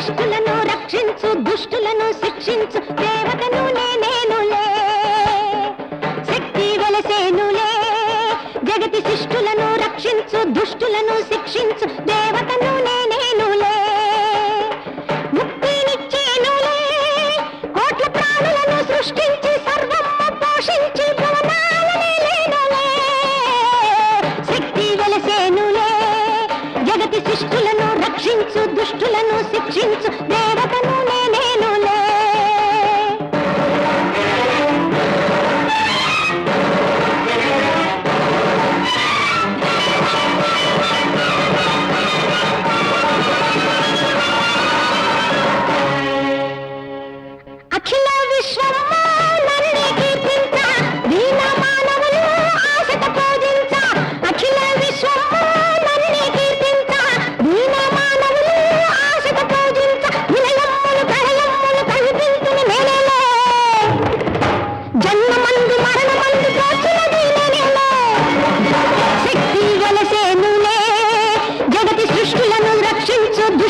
శిష్టులను రక్షించు దుష్టులను శిక్షించు. దేవతను నేనులే. శక్తి వెలసేనులే. జగతి శిష్టులను రక్షించు దుష్టులను శిక్షించు. దేవతను నేనులే దుష్టులను శిక్షించు. దేవతను నేనే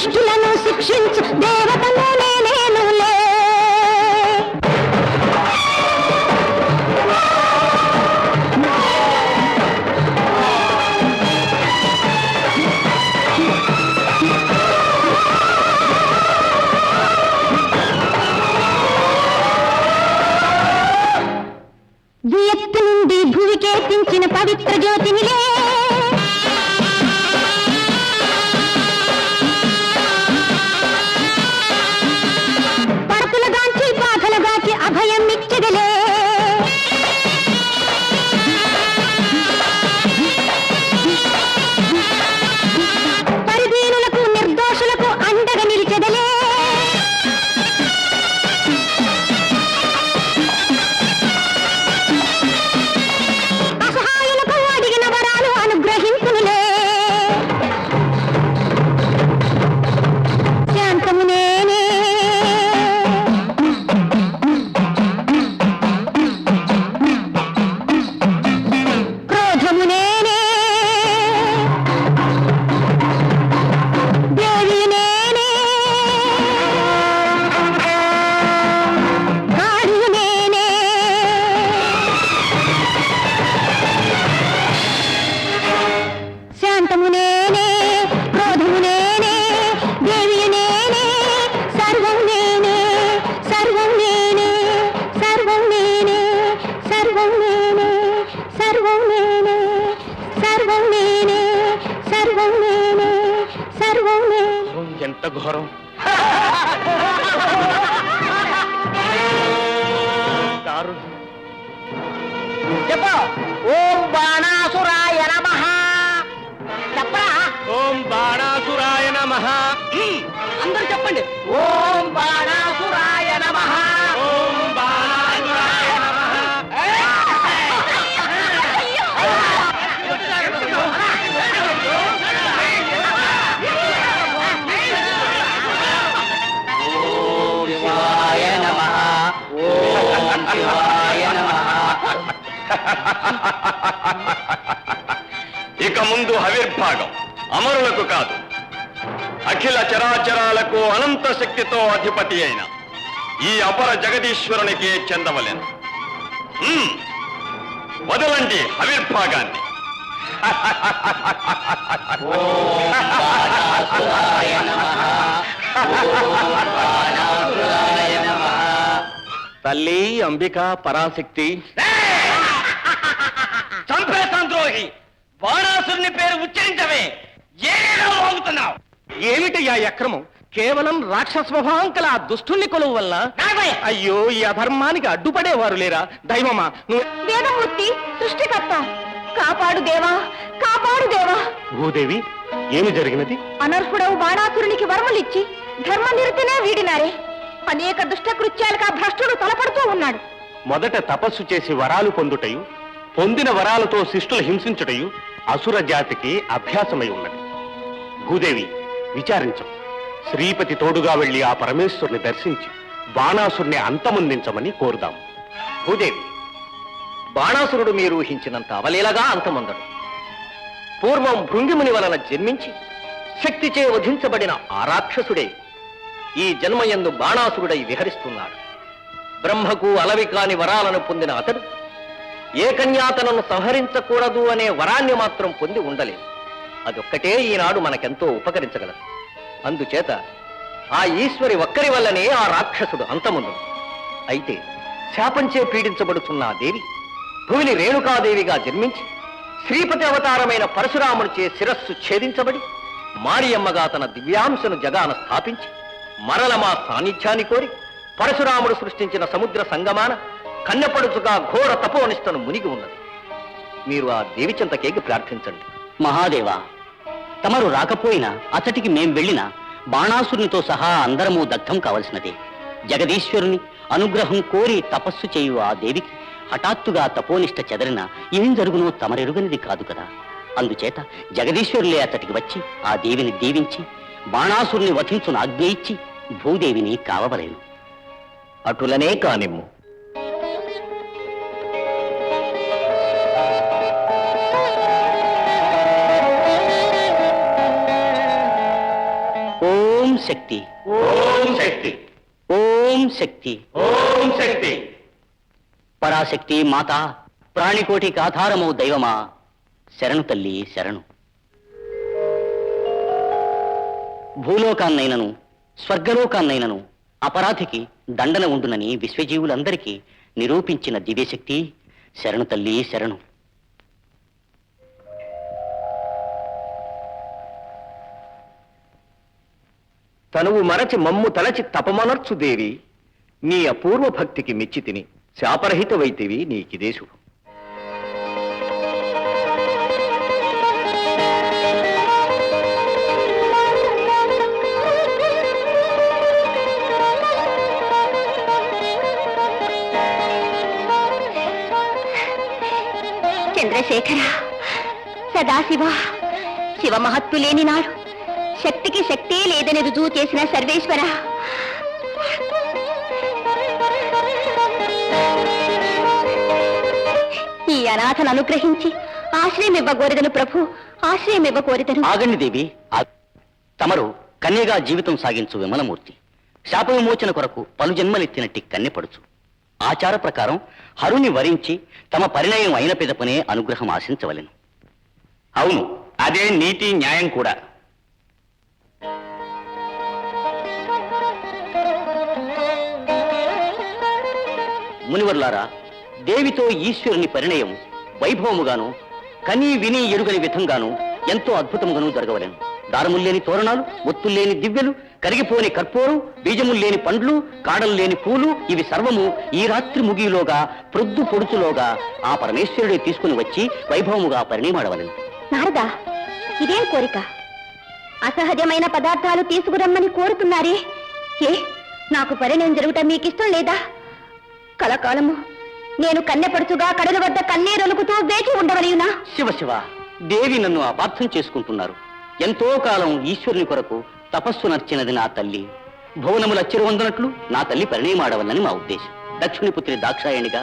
దుష్టులను శిక్షించు దేవ ఎంత ఘోరం? దారుణం. చెప్పు. ఓం బాణాసురాయ నమః. చెప్పరా? ఓం బాణాసురాయ నమః. అందరూ చెప్పండి. ఓం బాణాసురాయ ఇక ముందు హవిర్భాగం. అమరులకు కాదు. అఖిల చరాచరాలకు అనంత శక్తితో అధిపతి అయిన ఈ అపర జగదీశ్వరునికే చెందవలెను. వదలండి హవిర్భాగాన్ని. తల్లి అంబిక పరాశక్తి. చంపేస్తాం ద్రోహి బాణాసురుని పేరు ఉచ్చరించవే. ఏదో మోగుతున్నావు ఏమిటయ్యా ఈ అక్రమం? కేవలం రాక్షస స్వభావం కల ఆ దుష్టుణ్ణి కొలువు వల్ల? అయ్యో ఈ అధర్మానికి అడ్డుపడేవారు లేరా? దైవమా నువ్వు వేదమూర్తి సృష్టికర్త. కాపాడు దేవా కాపాడు దేవా. భూదేవి ఏమి జరిగినది? అనర్హుడవు బాణాసురునికి వరములిచ్చి ధర్మ నిరతనే వీడినారే. అనేక దుష్ట కృత్యాలకు ఆ భ్రష్టుడు తలపడుతూ ఉన్నాడు. మొదట తపస్సు చేసి వరాలు పొందుటయు పొందిన వరాలతో శిష్టులు హింసించుటయు అసుర జాతికి అభ్యాసమై ఉన్నది. భూదేవి విచారించం. శ్రీపతి తోడుగా వెళ్ళి ఆ పరమేశ్వరుని దర్శించి బాణాసురుని అంతమొందించమని కోరుదాం. భూదేవి బాణాసురుడు మీరు ఊహించినంత అవలీలగా అంతమొందడు. పూర్వం భృంగిముని వలన జన్మించి శక్తిచే వధించబడిన ఆ రాక్షసుడే ఈ జన్మయందు బాణాసురుడై విహరిస్తున్నాడు. బ్రహ్మకు అలవి కాని వరాలను పొందిన అతడు ఏ కన్యాతనను సంహరించకూడదు అనే వరాన్ని మాత్రం పొంది ఉండలేదు. అదొక్కటే ఈనాడు మనకెంతో ఉపకరించగలదు. అందుచేత ఆ ఈశ్వరి ఒక్కరి వల్లనే ఆ రాక్షసుడు అంతముందు. అయితే శాపంచే పీడించబడుతున్న ఆ దేవి భూమిని రేణుకాదేవిగా జన్మించి శ్రీపతి అవతారమైన పరశురామునిచే శిరస్సు ఛేదించబడి మారియమ్మగా తన దివ్యాంశను జగాన స్థాపించి మరల మా సాన్నిధ్యాన్ని కోరి పరశురాముడు సృష్టించిన సముద్ర సంగమాన కన్నెపడుచుగా ఘోర తపోనిష్టను మునిగి ఉన్నది. మీరు ఆ దేవి చెంతకేగి ప్రార్థించండి. మహాదేవా తమరు రాకపోయినా అతటికి మేం వెళ్ళినా బాణాసురునితో సహా అందరము దగ్ధం కావలసినదే. జగదీశ్వరుని అనుగ్రహం కోరి తపస్సు చేయు ఆ దేవికి హఠాత్తుగా తపోనిష్ట చెదరిన ఏం జరుగునో తమరెరుగనిది కాదు కదా. అందుచేత జగదీశ్వరులే అతటికి వచ్చి ఆ దేవిని దీవించి బాణాసురుని వధించును ఆజ్ఞ ఇచ్చి భూదేవిని కావవలేను. అటులనే కానిమ్ము. ఓం శక్తి. ఓం శక్తి. ఓం శక్తి. ఓం శక్తి. పరాశక్తి మాత ప్రాణికోటికి ఆధారమౌ దైవమా. శరణు తల్లి శరణు. భూలోకాన్నైనను స్వర్గలోకాన్నైనను అపరాధికి దండన ఉండునని విశ్వజీవులందరికీ నిరూపించిన దివ్యశక్తి శరణు తల్లి శరణు. తనువు మరచి మమ్ము తలచి తపమనర్చు దేవి. నీ అపూర్వ భక్తికి మెచ్చి తిని శాపరహిత వైతివి నీకిదేశు చంద్రశేఖర సదాశివ శివ మహత్తు లేని నాడు శక్తికి శక్తే లేదని రుజువు చేసిన సర్వేశ్వర. ఈ అనాథను అనుగ్రహించి ఆశ్రయం ఇవ్వకూరదను ప్రభు. ఆశ్రయం ఇవ్వకూరదను ఆగండి దేవి. తమరు కన్యగా జీవితం సాగించు విమలమూర్తి. శాప విమోచన కొరకు పలు జన్మలెత్తినట్టి కన్నెపడుచు. ఆచార ప్రకారం హరుని వరించి తమ పరిణయం అయిన పిదపనే అనుగ్రహం ఆశించవలెను. అవును అదే నీతి న్యాయం కూడా. మునివర్లారా దేవితో ఈశ్వరుని పరిణయం వైభవముగాను కనీ విని ఎరుగని విధంగాను ఎంతో అద్భుతముగాను జరగవలేను. దారముల్లేని తోరణాలు ఒత్తుల్లేని దివ్యలు కరిగిపోని కర్పూరం బీజముల్లేని పండ్లు కాడల్లేని పూలు ఇవి సర్వము ఈ రాత్రి ముగిలోగా ప్రొద్దు పొడుచులోగా ఆ పరమేశ్వరుడే తీసుకుని వచ్చి వైభవముగా పరిణయమాడవలెను. నారదా ఇదేం కోరిక? అసహజమైన పదార్థాలు తీసుకురమ్మని కోరుతున్నారే? ఏ నాకు పరిణయం జరుగుట మీకిష్టం లేదా? కలకాలము. నేను కన్నెపడుచుగా కడల వద్ద కన్నీరొలుకుతూ వేచి ఉండవలయునా? శివ శివ దేవి నన్ను అపార్థం చేసుకుంటున్నారు. ఎంతో కాలం ఈశ్వరుని కొరకు తపస్సు నర్చినది నా తల్లి. భువనముల అచ్చిరవందనట్లు నా తల్లి పరిణయమాడవల్లని మా ఉద్దేశం. దక్షిణి పుత్రి దాక్షాయణిగా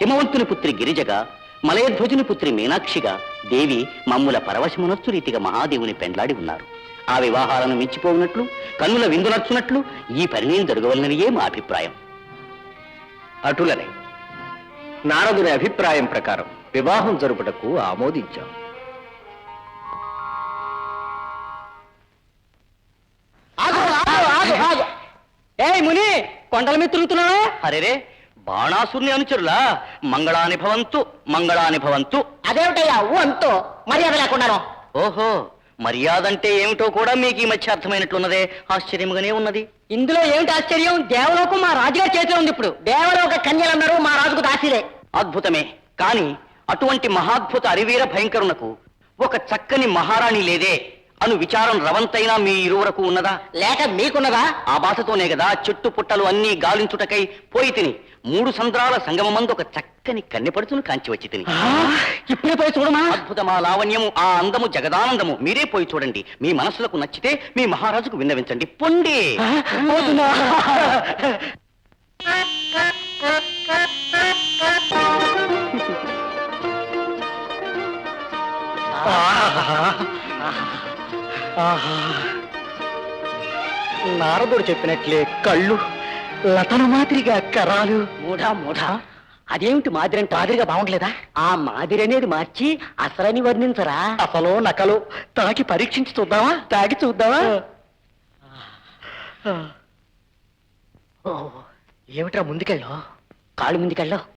హిమవంతుని పుత్రి గిరిజగా మలయధ్వజుని పుత్రి మీనాక్షిగా దేవి మమ్ముల పరవశమునర్చు రీతిగా మహాదేవుని పెండ్లాడి ఉన్నారు. ఆ వివాహాలను మించిపోవునట్లు కన్నుల విందునర్చునట్లు ఈ పరిణయం జరగవలననియే మా అభిప్రాయం. అటులనే. నారదుని అభిప్రాయం ప్రకారం వివాహం జరుపుటకు ఆమోదించాం. ఏయ్ ముని కొండల మీద తిరుగుతున్నావా? అరేరే బాణాసురుని అనుచరులా? మంగళాని భవంతు మంగళాని భవంతు. అదేమిటయ్యా అంతో? మర్యాద లేకుండాను. ఓహో మర్యాద అంటే ఏమిటో కూడా మీకు ఈ మధ్య అర్థమైనట్లున్నదే. ఆశ్చర్యముగానే ఉన్నది. ఇందులో ఏమిటి ఆశ్చర్యం? దేవలోకం మా రాజుగారి చేతిలో ఉంది ఇప్పుడు. దేవలోక కన్యలు అన్నారు మా రాజుకు దాసిరే అద్భుతమే. కాని అటువంటి మహాద్భుత అరివీర భయంకరునకు ఒక చక్కని మహారాణి లేదే. అను విచారం రవంతైనా మీ ఇరువురకు ఉన్నదా? లేక మీకున్నదా? ఆ బాధతోనే కదా చెట్టు పుట్టలు అన్నీ గాలించుటకై పోయి తిని మూడు సంద్రాల సంగమమందు ఒక చక్కని కన్నెపడుచును కాంచి వచ్చి తిని ఇప్పుడే పోయి చూడమా? అద్భుతమా లావణ్యము ఆ అందము జగదానందము. మీరే పోయి చూడండి. మీ మనసులకు నచ్చితే మీ మహారాజుకు విన్నవించండి. పొండి! నారదుడు చెప్పినట్లే కళ్ళు లతన మాదిరిగా కరాలు. మూఢా మూఢా. అదేమిటి మాదిరి అంటే మాదిరిగా బాగుండలేదా? ఆ మాదిరి అనేది మార్చి అసలని వర్ణించరా? అసలు నకలు. తాకి పరీక్షించి చూద్దామా? తాగి చూద్దామా? ఓ, ఏమిట్రా ముందుకెళ్ళు? కాళ్ళు ముందుకెళ్ళో.